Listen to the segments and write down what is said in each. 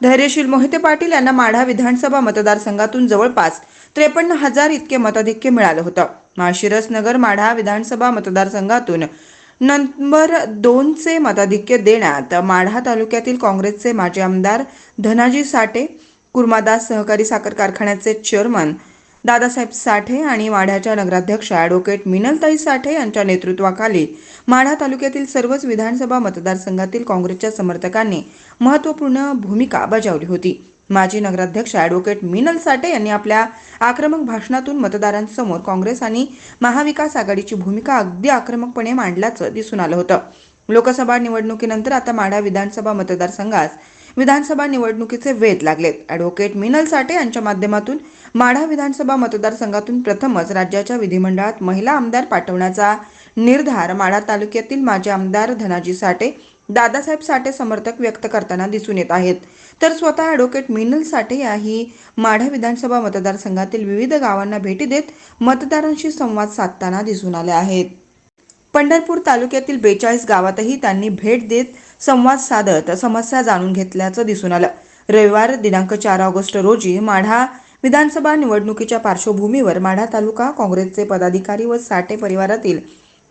धैर्यशील मोहिते पाटील यांना माढा विधानसभा मतदारसंघातून जवळपास त्रेपन्न हजार इतके मताधिक्य मिळालं होतं. माळशिरस नगर माढा विधानसभा मतदारसंघातून नंबर दोनचे मताधिक्य देण्यात माढा तालुक्यातील काँग्रेसचे माजी आमदार धनाजी साठे कुर्मादास सहकारी साखर कारखान्याचे चेअरमन दादासाहेब साठे आणि माढ्याच्या नगराध्यक्ष ॲडव्होकेट मिनलताई साठे यांच्या नेतृत्वाखाली माढा तालुक्यातील सर्वच विधानसभा मतदारसंघातील काँग्रेसच्या समर्थकांनी महत्त्वपूर्ण भूमिका बजावली होती. माजी नगराध्यक्ष ॲडव्होकेट मिनल साठे यांनी आपल्या आक्रमक भाषणातून मतदारांसमोर काँग्रेस आणि महाविकास आघाडीची भूमिका अगदी आक्रमकपणे मांडल्याचं दिसून आलं होतं. लोकसभा निवडणुकीनंतर आता माढा विधानसभा मतदारसंघास विधानसभा निवडणुकीचे वेध लागलेत. ॲडव्होकेट मिनल साठे यांच्या माध्यमातून माढा विधानसभा मतदारसंघातून प्रथमच राज्याच्या विधिमंडळात महिला आमदार पाठवण्याचा निर्धार माढा तालुक्यातील माजी आमदार धनाजी साठे दादासाहेब साठे समर्थक व्यक्त करताना दिसून येत आहेत. तर स्वतः ॲडव्होकेट मिनल साठे याही माढा विधानसभा मतदारसंघातील विविध गावांना भेटी देत मतदारांशी संवाद साधताना दिसून आले आहेत. पंढरपूर तालुक्यातील बेचाळीस गावातही त्यांनी भेट देत संवाद साधत समस्या जाणून घेतल्याचं दिसून आलं. रविवार दिनांक चार ऑगस्ट रोजी माढा विधानसभा निवडणुकीच्या पार्श्वभूमीवर माढा तालुका काँग्रेसचे पदाधिकारी व साठे परिवारातील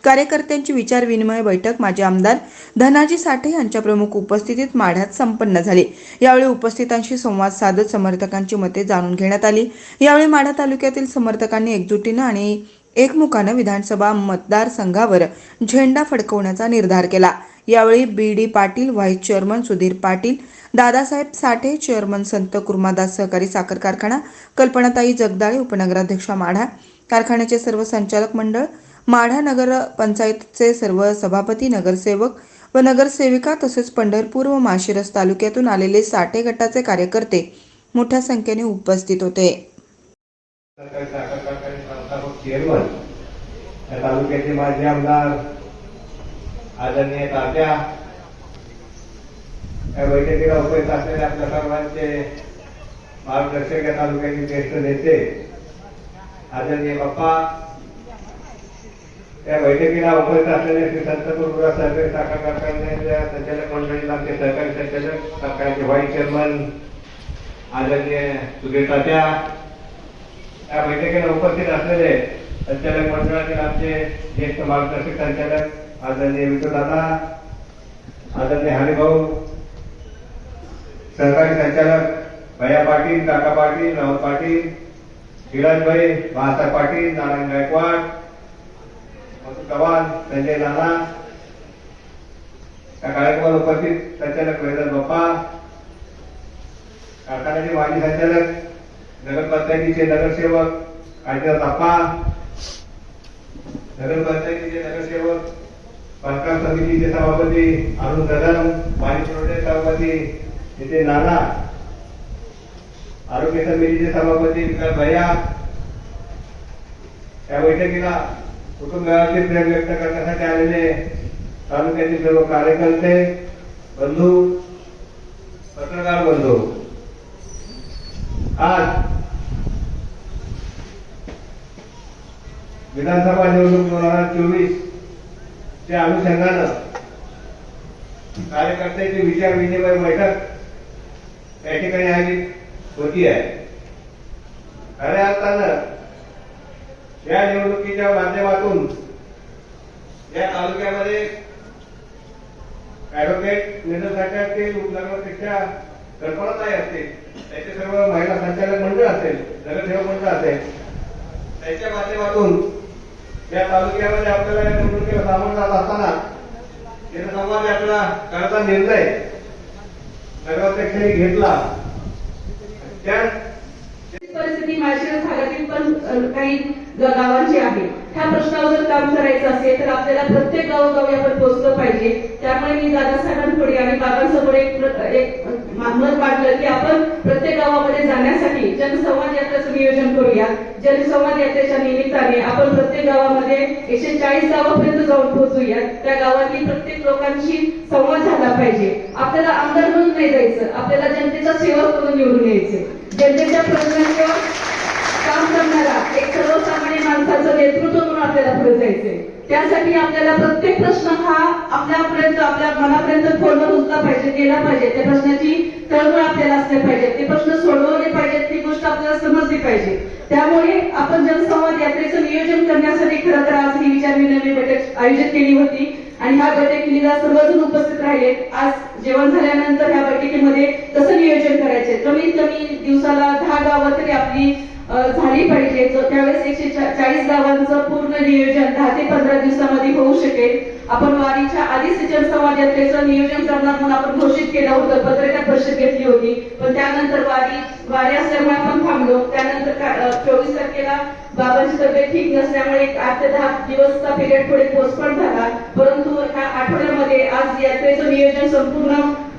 कार्यकर्त्यांची विचारविनिमय बैठक माजी आमदार धनाजी साठे यांच्या प्रमुख उपस्थितीत माढ्यात संपन्न झाली. यावेळी उपस्थितांशी संवाद साधत समर्थकांची मते जाणून घेण्यात आली. यावेळी माढा तालुक्यातील समर्थकांनी एकजुटीनं आणि एकमुखानं विधानसभा मतदारसंघावर झेंडा फडकवण्याचा निर्धार केला. यावेळी B D Patil vice chairman Sudhir Patil Dadasaheb Sathe chairman Sant Kurmadas सहकारी साखर कारखाना कल्पनाताई जगदाळे उपनगराध्यक्षा माढा कारखान्याचे सर्व संचालक मंडळ माढा नगर पंचायतचे सर्व सभापती नगरसेवक व नगरसेविका तसेच पंढरपूर व माशिरस तालुक्यातून आलेले साठे गटाचे कार्यकर्ते मोठ्या संख्येने उपस्थित होते. तालुक्याचे माजी आमदार आदरणीय तात्या या बैठकीला उपस्थित असलेल्या आपल्या सर्वांचे मार्गदर्शक या तालुक्याचे ज्येष्ठ नेते आदरणीय बाप्पा या बैठकीला उपस्थित असलेले श्री संत गुरुराज सहकारी साखर कारखान्याच्या संचालक मंडळीला आमचे सहकारी संचालक कारखान्याचे व्हाईस चेअरमन आदरणीय सुधीर तात्या या बैठकीला उपस्थित असलेले संचालक मंडळातील आमचे ज्येष्ठ मार्गदर्शक संचालक आदरणीय विठू दादा आदरणीय हरिभाऊ सहकारी संचालक भैया पाटील काका पाटील राहुल पाटील विराजभाई बाळासाहेब पाटील नारायण गायकवाड मधु चव्हाण संजय नाना त्या कार्यक्रमाला उपस्थित संचालक वेदन बाप्पा कारखान्याचे माजी संचालक नगरपंचायतीचे नगरसेवक काशीनाथ आप्पा नगरपंचायतीचे नगरसेवक बांधकाम समितीचे सभापती अरुण कदम पाणी पुरवठे सभापती तिथे नाना. आरोग्य समितीचे सभापती विकास भैया. या बैठकीला कुटुंबाचे प्रेम व्यक्त करण्यासाठी आलेले तालुक्यातील सर्व कार्यकर्ते बंधू पत्रकार बंधू. आज विधानसभा निवडणूक दोन हजार चोवीस च्या अनुषंगानं कार्यकर्त्यांची विचार विनिमय बैठक या ठिकाणी आली होती आहे. खऱ्या अर्थानं या निवडणुकीच्या माध्यमातून या तालुक्यामध्ये ऍडव्होकेट निर्णयासाठी ते उपनगरपेक्षा कल्पनाताई असतील त्याचे सर्व महिला संचालक मंडळ असेल नगरसेवक मंडळ असेल त्याच्या माध्यमातून या तालुक्यामध्ये आपल्याला या निवडणुकीला सामोरं जात असताना जनसंवाद आपला करायचा निर्णय नगराध्यक्षांनी घेतला. त्या परिस्थिती माळशिरस भागातील पण काही गावांची आहे. ह्या प्रश्नावर जर काम करायचं असेल तर आपल्याला प्रत्येक गावोगावी आपण पोहोचलं पाहिजे. त्यामुळे मी दादासाहेबांपुढे आणि बाबांसमोर एक एक मत मांडलं की आपण प्रत्येक गावामध्ये जाण्यासाठी जनसंवाद नियोजन करूया. जनसंवाद यात्रेच्या निमित्ताने आपण प्रत्येक गावामध्ये एकशे चाळीस गावापर्यंत जाऊन पोहोचूया. त्या गावातील प्रत्येक लोकांशी संवाद झाला पाहिजे. आपल्याला आमदार म्हणून नाही जायचं. आपल्याला जनतेचा सेवक म्हणून निवडून यायचे. जनतेच्या प्रश्नांवर काम करणारा एक सर्वसामान्य माणसाचं नेतृत्व म्हणून आपल्याला पुढे जायचंय. त्यासाठी आपल्याला प्रत्येक प्रश्न हा आपल्यापर्यंत आपल्या मनापर्यंत खोलवर उचला पाहिजे गेला पाहिजे. त्या प्रश्नाची तळमळ आपल्याला असली पाहिजे. ते प्रश्न सोडवले पाहिजेत ती गोष्ट आपल्याला समजली पाहिजे. त्यामुळे आपण जनसंवाद यात्रेचं नियोजन करण्यासाठी खरं तर आज ही विचार विनिमय बैठक आयोजित केली होती. आणि ह्या बैठकीला सर्वजण उपस्थित राहिले. आज जेवण झाल्यानंतर ह्या बैठकीमध्ये कसं नियोजन करायचे कमीत कमी दिवसाला दहा गावं तरी आपली झाली पाहिजे. त्यावेळेस एकशे चाळीस गावांचं पूर्ण नियोजन दहा ते पंधरा दिवसामध्ये होऊ शकेल. आपण वारीच्या आधीच जनसंवाद यात्रेचं नियोजन करणार म्हणून आपण घोषित केलं होतं. पत्रकार परिषद घेतली होती. पण त्यानंतर वारी वारी असल्यामुळे आपण थांबलो. त्यानंतर चोवीस तारखेला बाबांची तब्येत ठीक नसल्यामुळे एक आठ ते दहा दिवसचा पिरियड पुढे पोस्टपोन झाला. परंतु ह्या आठवड्यामध्ये आज यात्रेचं नियोजन संपूर्ण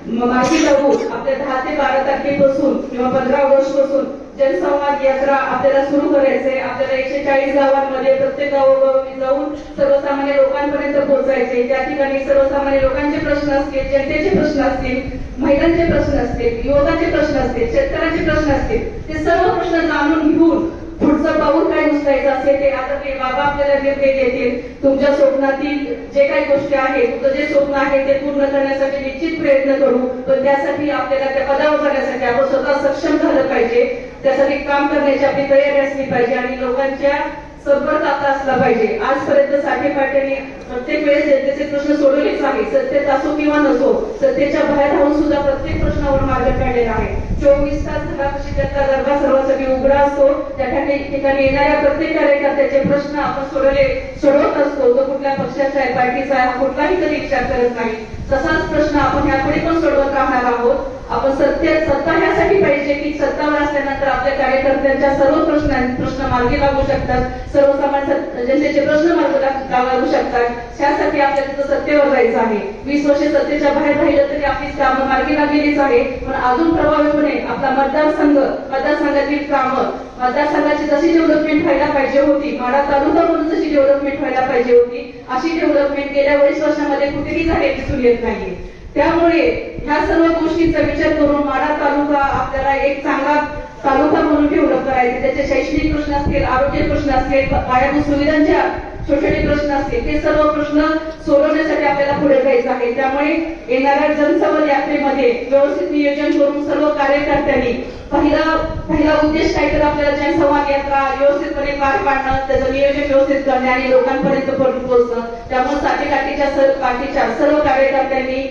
म- मार्गी लागू आपल्या दहा ते बारा तारखेपासून किंवा पंधरा ऑगस्टपासून जनसंवाद यात्रा आपल्याला सुरू करायचे आपल्याला एकशे चाळीस गावांमध्ये प्रत्येक गावोगावी जाऊन सर्वसामान्य लोकांपर्यंत पोहोचायचे त्या ठिकाणी सर्वसामान्य लोकांचे प्रश्न असतील जनतेचे प्रश्न असतील महिलांचे प्रश्न असतील युवकांचे प्रश्न असतील शेतकऱ्यांचे प्रश्न असतील ते सर्व प्रश्न जाणून घेऊन पुढचं पाऊल काय उचलायचं असेल ते आता ते बाबा आपल्याला निर्णय देतील. तुमच्या स्वप्नातील जे काही गोष्टी आहेत तुमचं जे स्वप्न आहे ते पूर्ण करण्यासाठी निश्चित प्रयत्न करू. पण त्यासाठी आपल्याला त्या पदावर जाण्यासाठी आपण स्वतः सक्षम झालं पाहिजे. त्यासाठी काम करण्याची आपली तयारी असली पाहिजे आणि लोकांच्या संपर्क आता असला पाहिजे. आजपर्यंत साठे पाट्याने प्रत्येक वेळेस जनतेचे प्रश्न सोडवलेच आहे सत्तेत असो किंवा नसो सत्तेच्या बाहेर राहून सुद्धा प्रत्येक प्रश्नावर मार्ग काढलेला आहे. चोवीस तास घरापाशी त्यांचा दरबार सर्वांसाठी उघडा असतो. त्या ठिकाणी ठिकाणी येणाऱ्या प्रत्येक कार्यकर्त्याचे प्रश्न आपण सोडवले सोडवत असतो. तो कुठल्या पक्षाचा आहे पार्टीचा आहे हा कुठलाही कधी विचार करत नाही. तसाच प्रश्न आपण यापुढे पण सोडवत राहणार आहोत. आपण सत्य सत्ता ह्यासाठी पाहिजे की सत्तावर असल्यानंतर आपल्या कार्यकर्त्यांच्या सर्व प्रश्न प्रश्न मार्गी लागू शकतात. सर्वसामान्य जनतेचे प्रश्न मार्गी लागू शकतात. त्यासाठी आपल्याला तिथं सत्तेवर जायचं आहे. वीस वर्षे सत्तेच्या बाहेर राहिलं तरी आपली कामं मार्गी लागलेलीच आहे. पण अजून प्रभावीपणे आपला मतदारसंघ मतदारसंघातील कामं मतदारसंघाची जशी डेव्हलपमेंट व्हायला पाहिजे होती माडा तालुका म्हणून जशी डेव्हलपमेंट व्हायला पाहिजे होती अशी डेव्हलपमेंट गेल्या वीस वर्षामध्ये कुठेही झाले दिसून येत नाही त्यामुळे ह्या सर्व गोष्टींचा विचार करून माडा तालुका आपल्याला एक चांगला तालुका म्हणून डेव्हलप करायचे त्याचे शैक्षणिक प्रश्न असतील आरोग्य प्रश्न असतील पायाभूत सुविधांच्या छोटे छोटे प्रश्न असतील. ते सर्व प्रश्न सोडवण्यासाठी आपल्याला पुढे जायचं आहे. त्यामुळे येणाऱ्या जनसंवाद यात्रेमध्ये व्यवस्थित नियोजन करून सर्व कार्यकर्त्यांनी पहिला पहिला उद्देश काय तर आपल्याला जनसंवाद यात्रा व्यवस्थितपणे पार पाडणं त्याचं नियोजन व्यवस्थित करणे आणि लोकांपर्यंत पोहोचणं त्यामुळे साठेकाठीच्या काठीच्या सर्व कार्यकर्त्यांनी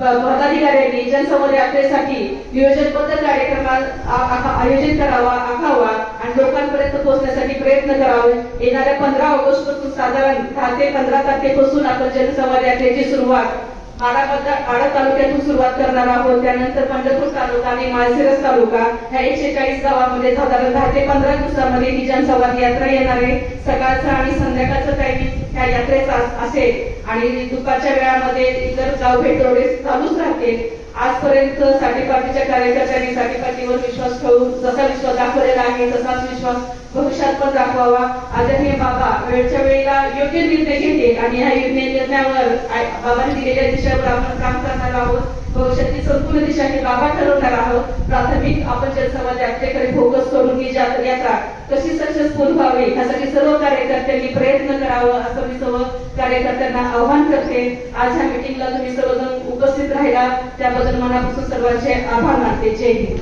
पदाधिकाऱ्यांनी जनसंवाद यात्रेसाठी नियोजनबद्ध कार्यक्रम आयोजित करावा आखावा आणि लोकांपर्यंत पोहोचण्यासाठी प्रयत्न करावे? येणाऱ्या पंधरा ऑगस्टपासून साधारण दहा ते पंधरा तारखेपासून आपण जनसंवाद यात्रेची सुरुवात आडा तालुक्यातून सुरुवात करणार आहोत. त्यानंतर पंढरपूर तालुका आणि माळशिरस तालुका ह्या एकशे चाळीस गावामध्ये साधारण दहा ते पंधरा दिवसामध्ये ही जनसंवाद यात्रा येणार आहे. सकाळचं आणि संध्याकाळचं टायमिंग ह्या यात्रेचा असेल आणि दुपारच्या वेळामध्ये इतर जाऊ भेट चालूच राहतील. आजपर्यंत साठी पार्टीच्या कार्यकर्त्यांनी साठी पार्टीवर विश्वास ठेवून जसा विश्वास दाखवलेला आहे तसाच विश्वास भविष्यात पण दाखवावा. आदरणीय बाबा वेळच्या वेळेला योग्य निर्णय घेतील. आणि ह्या निर्णय निर्णयावर बाबांनी दिलेल्या दिशेवर आपण काम करणार आहोत. भविष्यातील संपूर्ण दिशा बाबा ठरवणार आहोत. प्राथमिक आपण जनसमाज यात्रेकडे फोकस करून ही यात्रा कशी सक्सेसफुल व्हावी यासाठी सर्व कार्यकर्त्यांनी प्रयत्न करावं असं मी सर्व कार्यकर्त्यांना आव्हान करते. आज ह्या मिटिंगला तुम्ही सर्वजण उपस्थित राहिला. त्याबद्दल मनापासून सर्वांचे आभार मानते. जय हिंद.